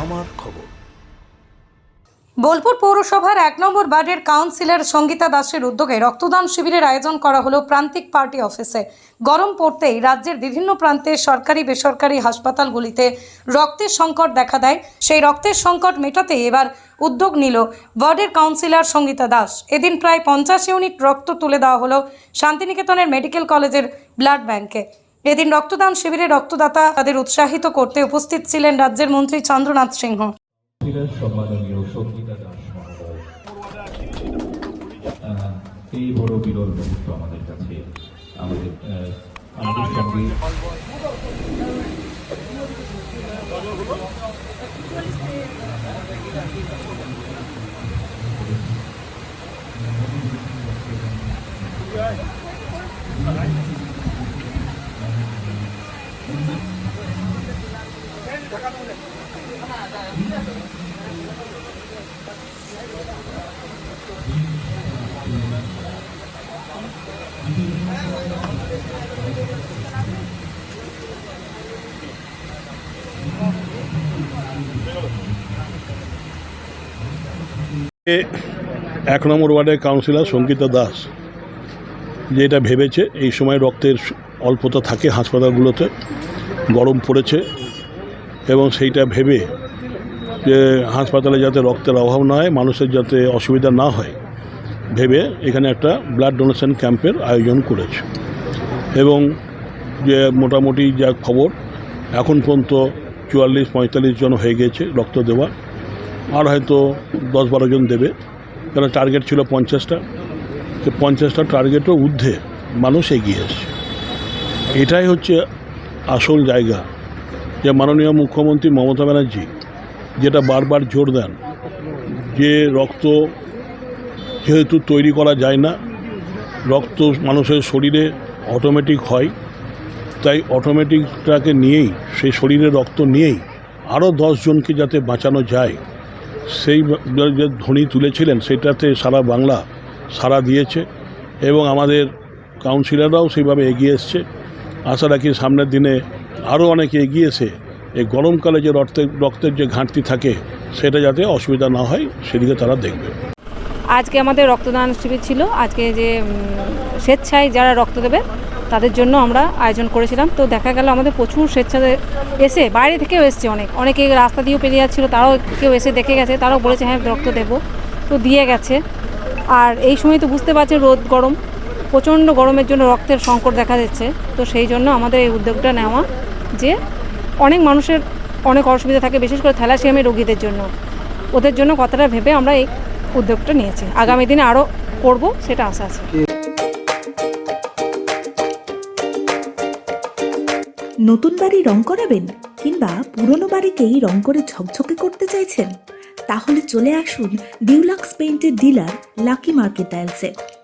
আমার খবর। বোলপুর পৌরসভার এক নম্বর বার্ডের কাউন্সিলর সঙ্গীতা দাসের উদ্যোগে রক্তদান শিবিরের আয়োজন করা হলো প্রান্তিক পার্টি অফিসে। গরম পড়তেই রাজ্যের বিভিন্ন প্রান্তে সরকারি, বেসরকারি হাসপাতালগুলিতে রক্তের সংকট দেখা দেয়। সেই রক্তের সংকট মেটাতে এবার উদ্যোগ নিল ওয়ার্ডের কাউন্সিলর সঙ্গীতা দাস। এদিন প্রায় পঞ্চাশ ইউনিট রক্ত তুলে দেওয়া হলো শান্তিনিকেতনের মেডিকেল কলেজের ব্লাড ব্যাংকে। এদিন রক্তদান শিবিরে রক্তদাতা তাদের উৎসাহিত করতে উপস্থিত ছিলেন রাজ্যের মন্ত্রী চন্দ্রনাথ সিংহ। এক নম্বর ওয়ার্ডের কাউন্সিলর সঙ্গীতা দাস, যে এটা ভেবেছে এই সময় রক্তের অল্পতা থাকে হাসপাতালগুলোতে, গরম পড়েছে এবং সেইটা ভেবে যে হাসপাতালে যাতে রক্তের অভাব না হয়, মানুষের যাতে অসুবিধা না হয়, ভেবে এখানে একটা ব্লাড ডোনেশন ক্যাম্পের আয়োজন করেছে। এবং যে মোটামুটি যা খবর, এখন পর্যন্ত চুয়াল্লিশ, পঁয়তাল্লিশ জন হয়ে গেছে রক্ত দেওয়া। আর হয়তো দশ, বারো জন দেবে। কারণ টার্গেট ছিল পঞ্চাশটা? তো পঞ্চাশটা টার্গেটও ঊর্ধ্বে মানুষ এগিয়ে এসছে। এটাই হচ্ছে আসল জায়গা। যে মাননীয় মুখ্যমন্ত্রী মমতা ব্যানার্জি যেটা বারবার জোর দেন যে রক্ত যেহেতু তৈরি করা যায় না, রক্ত মানুষের শরীরে অটোমেটিক হয়, তাই অটোমেটিকটাকে নিয়েই, সেই শরীরে রক্ত নিয়েই আরও জনকে যাতে বাঁচানো যায়, সেই যে ধ্বনি তুলেছিলেন সেটাতে সারা বাংলা সাড়া দিয়েছে এবং আমাদের কাউন্সিলররাও সেইভাবে এগিয়ে এসছে। আশা রাখি সামনের দিনে আরও অনেকে এগিয়েছে। এই গরমকালে যে রক্তের রক্তের যে ঘাটতি থাকে, সেটা যাতে অসুবিধা না হয়, সেদিকে তারা দেখবে। আজকে আমাদের রক্তদান শিবির ছিল। আজকে যে স্বেচ্ছায় যারা রক্ত দেবে, তাদের জন্য আমরা আয়োজন করেছিলাম। তো দেখা গেল আমাদের প্রচুর স্বেচ্ছাতে এসে, বাইরে থেকেও এসছে অনেক। অনেকে রাস্তা দিয়েও পেরিয়ে যাচ্ছিল, তারাও কেউ এসে দেখে গেছে, তারাও বলেছে হ্যাঁ রক্ত দেবো। তো দিয়ে গেছে। আর এই সময় তো বুঝতে পারছে রোদ গরম। প্রচণ্ড গরমের জন্য রক্তের সংকট দেখা যাচ্ছে তো সেই জন্য আমাদের এই উদ্যোগটা নেওয়া যে অনেক মানুষের অনেক অসুবিধা থাকে, বিশেষ করে থ্যালাসিয়ামের রোগীদের জন্য। ওদের জন্য কথাটা ভেবে আমরা এই উদ্যোগটা নিয়েছি। আগামী দিনে আরও করব সেটা আশা আছে। নতুন বাড়ি রং করাবেন কিংবা পুরনো বাড়িকেই রং করে ঝকঝকে করতে চাইছেন? তাহলে চলে আসুন ডিউলাক্স পেইন্টের ডিলার লাকি মার্কেট টাইলসে।